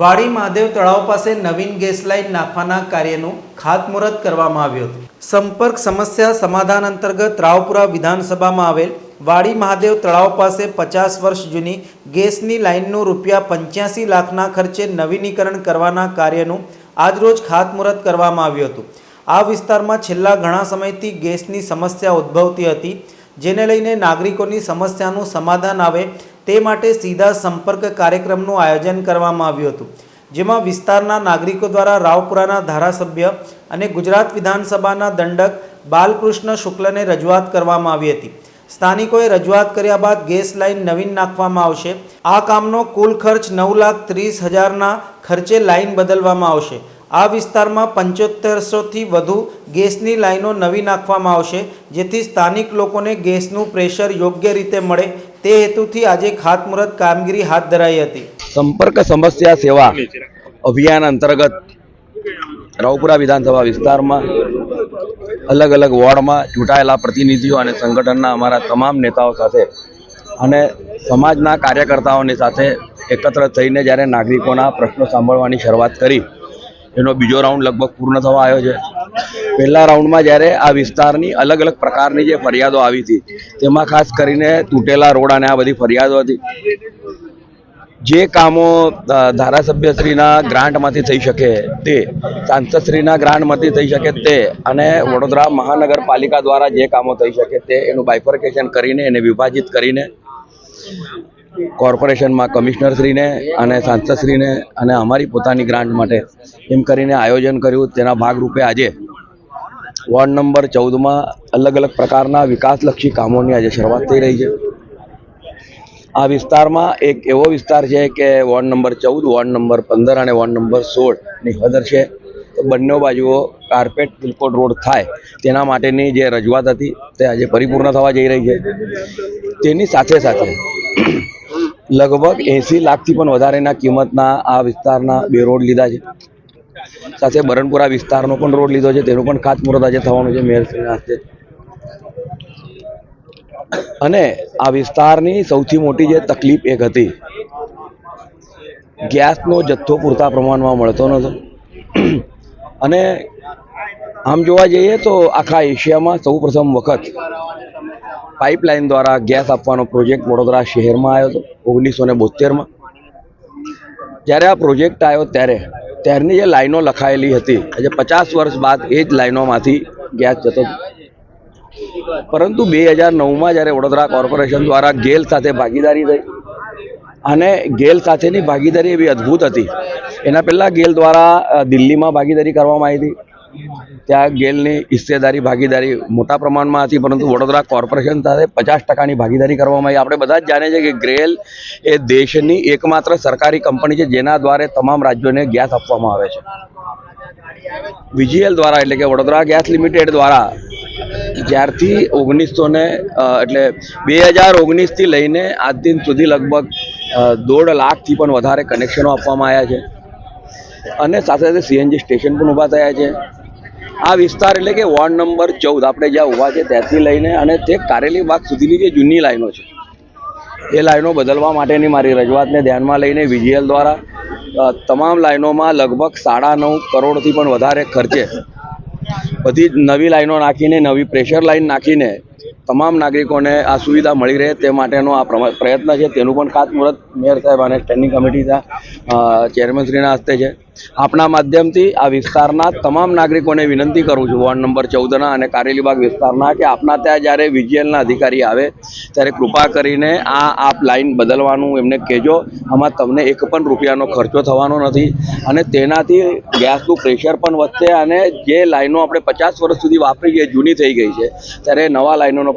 વાડી મહાદેવ તળાવ પાસે નવીન ગેસ લાઇન નાખવાના કાર્યનું ખાતમુહૂર્ત કરવામાં આવ્યું હતું. સંપર્ક સમસ્યા સમાધાન અંતર્ગત રાવપુરા વિધાનસભામાં આવેલ વાડી મહાદેવ તળાવ પાસે પચાસ વર્ષ જૂની ગેસની લાઇનનું રૂપિયા પંચ્યાસી લાખના ખર્ચે નવીનીકરણ કરવાના કાર્યનું આજરોજ ખાતમુહૂર્ત કરવામાં આવ્યું હતું. આ વિસ્તારમાં છેલ્લા ઘણા સમયથી ગેસની સમસ્યા ઉદ્ભવતી હતી, જેને લઈને નાગરિકોની સમસ્યાનું સમાધાન આવે તે માટે સીધા સંપર્ક કાર્યક્રમનું આયોજન કરવામાં આવ્યું હતું, જેમાં વિસ્તારના નાગરિકો દ્વારા રાવપુરાના ધારાસભ્ય અને ગુજરાત વિધાનસભાના દંડક બાલકૃષ્ણ શુક્લને રજૂઆત કરવામાં આવી હતી. સ્થાનિકોએ રજૂઆત કર્યા બાદ ગેસ લાઇન નવીન નાખવામાં આવશે. આ કામનો કુલ ખર્ચ નવ લાખ ત્રીસ હજારના ખર્ચે લાઇન બદલવામાં આવશે. આ વિસ્તારમાં પંચોતેરસોથી વધુ ગેસની લાઈનો નવી નાખવામાં આવશે, જેથી સ્થાનિક લોકોને ગેસનું પ્રેશર યોગ્ય રીતે મળે તે હેતુથી આજે ખાતમુહૂર્ત કામગીરી હાથ ધરાઈ હતી. સંપર્ક સમસ્યા સેવા અભિયાન અંતર્ગત રાવપુરા વિધાનસભા વિસ્તારમાં અલગ અલગ વોર્ડમાં ચૂંટાયેલા પ્રતિનિધિઓ અને સંગઠનના અમારા તમામ નેતાઓ સાથે અને સમાજના કાર્યકર્તાઓની સાથે એકત્ર થઈને જ્યારે નાગરિકોના પ્રશ્નો સાંભળવાની શરૂઆત કરી, એનો બીજો રાઉન્ડ લગભગ પૂર્ણ થવા આવ્યો છે. પહેલા રાઉન્ડમાં જ્યારે આ વિસ્તારની અલગ અલગ પ્રકારની જે ફરિયાદો આવી હતી, તેમાં ખાસ કરીને તૂટેલા રોડ અને આ બધી ફરિયાદો હતી, જે કામો ધારાસભ્યશ્રીના ગ્રાન્ટમાંથી થઈ શકે તે, સાંસદશ્રીના ગ્રાન્ટમાંથી થઈ શકે તે અને વડોદરા મહાનગરપાલિકા દ્વારા જે કામો થઈ શકે તે એનું બાયફર્કેશન કરીને એને વિભાજિત કરીને કોર્પોરેશનમાં કમિશનરશ્રીને અને સાંસદશ્રીને અને અમારી પોતાની ગ્રાન્ટ માટે એમ કરીને આયોજન કર્યું. તેના ભાગરૂપે આજે વોર્ડ નંબર ચૌદમાં અલગ અલગ પ્રકારના વિકાસલક્ષી કામોની આજે શરૂઆત થઈ રહી છે. આ વિસ્તારમાં એક એવો વિસ્તાર છે કે વોર્ડ નંબર ચૌદ, વોર્ડ નંબર પંદર અને વોર્ડ નંબર સોળની હદર છે. તો બંને બાજુઓ કાર્પેટ બિલકોડ રોડ થાય તેના માટેની જે રજૂઆત હતી તે આજે પરિપૂર્ણ થવા જઈ રહી છે. તેની સાથે સાથે લગભગ એંસી લાખથી પણ વધારેના કિંમતના આ વિસ્તારના બે રોડ લીધા છે. સાથે બરણપુરા વિસ્તારનો પણ રોડ લીધો છે, તેનું પણ ખાતમુહૂર્ત આજે થવાનું છે મેયરશ્રીના હસ્તે. અને આ વિસ્તારની સૌથી મોટી જે તકલીફ એક હતી, ગેસનો જથ્થો પૂરતા પ્રમાણમાં મળતો નહોતો. અને આમ જોવા જઈએ તો આખા એશિયામાં સૌ પ્રથમ વખત પાઇપલાઇન દ્વારા ગેસ આપવાનો પ્રોજેક્ટ વડોદરા શહેરમાં આવ્યો હતો, ઓગણીસો ને બોતેરમાં. જ્યારે આ પ્રોજેક્ટ આવ્યો ત્યારે ત્યારની જે લાઈનો લખાયેલી હતી, આજે પચાસ વર્ષ બાદ એ જ લાઈનોમાંથી ગેસ જતો પરંતુ બે હજાર નવમાં જ્યારે વડોદરા કોર્પોરેશન દ્વારા ગેલ સાથે ભાગીદારી થઈ, અને ગેલ સાથેની ભાગીદારી એવી અદ્ભુત હતી. એના પહેલાં ગેલ દ્વારા દિલ્હીમાં ભાગીદારી કરવામાં આવી હતી. ત્યાં ગેલની હિસ્સેદારી, ભાગીદારી મોટા પ્રમાણમાં હતી, પરંતુ વડોદરા કોર્પોરેશન સાથે પચાસ ટકાની ભાગીદારી કરવામાં આવી. આપણે બધા જ જાણીએ છીએ કે ગ્રેલ એ દેશની એકમાત્ર સરકારી કંપની છે, જેના દ્વારા તમામ રાજ્યોને ગેસ આપવામાં આવે છે. વીજીએલ દ્વારા, એટલે કે વડોદરા ગેસ લિમિટેડ દ્વારા, જ્યારથી ઓગણીસો ને એટલે બે હજાર ઓગણીસથી લઈને આજ દિન સુધી લગભગ દોઢ લાખથી પણ વધારે કનેક્શનો આપવામાં આવ્યા છે. અને સાથે સાથે સીએનજી સ્ટેશન પણ ઊભા થયા છે. આ વિસ્તાર એટલે કે વોર્ડ નંબર ચૌદ. આપણે જ્યાં ઊભા છે ત્યાંથી લઈને અને તે કારેલી બાગ સુધીની જે જૂની લાઈનો છે, એ લાઈનો બદલવા માટેની મારી રજૂઆતને ધ્યાનમાં લઈને વીજીએલ દ્વારા તમામ લાઈનોમાં લગભગ સાડા નવ કરોડથી પણ વધારે ખર્ચે બધી નવી લાઈનો નાખીને, નવી પ્રેશર લાઈન નાખીને તમામ નાગરિકોને આ સુવિધા મળી રહે તે માટેનો આ પ્રયત્ન છે. તેનું પણ ખાતમુહૂર્ત મેયર સાહેબ અને સ્ટેન્ડિંગ કમિટીના ચેરમેનશ્રીના હસ્તે છે. આપણા માધ્યમથી આ વિસ્તારના તમામ નાગરિકોને વિનંતી કરું છું, વોર્ડ નંબર ચૌદના અને કારેલીબાગ વિસ્તારના, કે આપના ત્યાં જ્યારે વિજીએલના અધિકારી આવે, ત્યારે કૃપા કરીને આ આપ લાઈન બદલવાનું એમને કહેજો. આમાં તમને એક પણ રૂપિયાનો ખર્ચો થવાનો નથી. અને તેનાથી ગેસનું પ્રેશર પણ વધશે અને જે લાઈનો આપણે પચાસ વર્ષ સુધી વાપરી ગઈ જૂની થઈ ગઈ છે, ત્યારે નવા લાઈનોનો